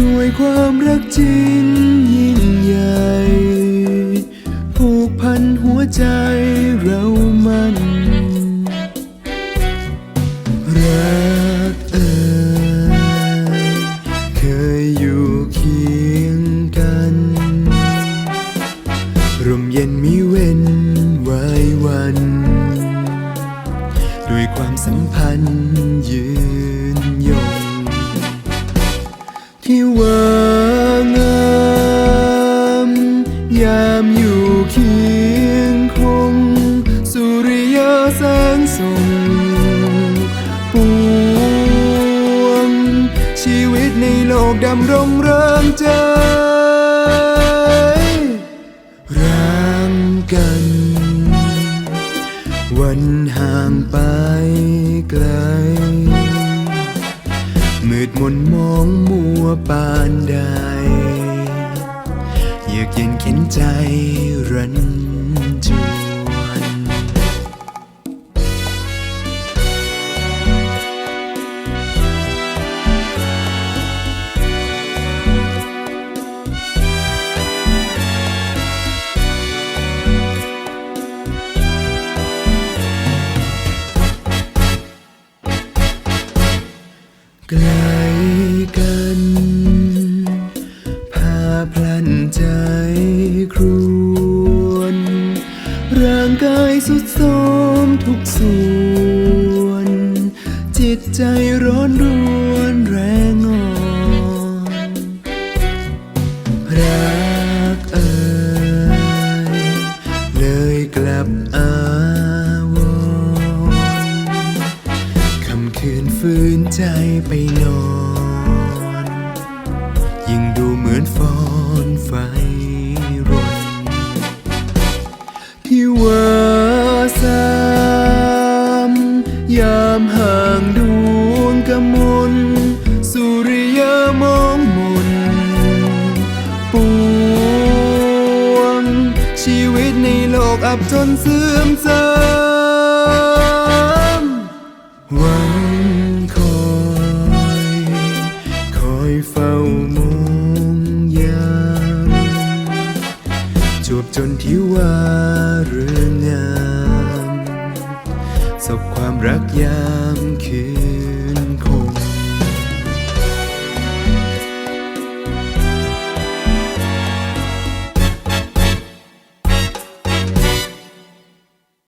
ด้วยความรักจริงยิ่งใหญ่ผูกพันหัวใจเรามันรักเอ่ยเคยอยู่เคียงกันร่มเย็นมีเว้นไว้วัน ด้วยความสัมพันธ์ยืนยง ที่ว่างามยามอยู่เคียงคง สุริยาแสงส่งปวง ชีวิตในโลกดำรงเริงใจร่างกัน วันห่างไปไกลมืดมนมองมัว ปานใดเยือกเย็นเข็นใจรันจวนไกลกัน ใจครวน ร่างกายสุดโทมทุกส่วน จิตใจร้อนรวนแรงอ่อนรักเอ่ยเลยกลับอาวรณ์คำคืนฝืนใจไปนอน ยิ่งดูเหมือนฟอน ไฟรนที่ว่าสามยามห่างดวงกมลสุริยมองมนปวง ชีวิตในโลกอับจนเสื่อมทรามวันคอย คอยเฝ้า นที่ว่าเรื่องงามสบความรักยามคืน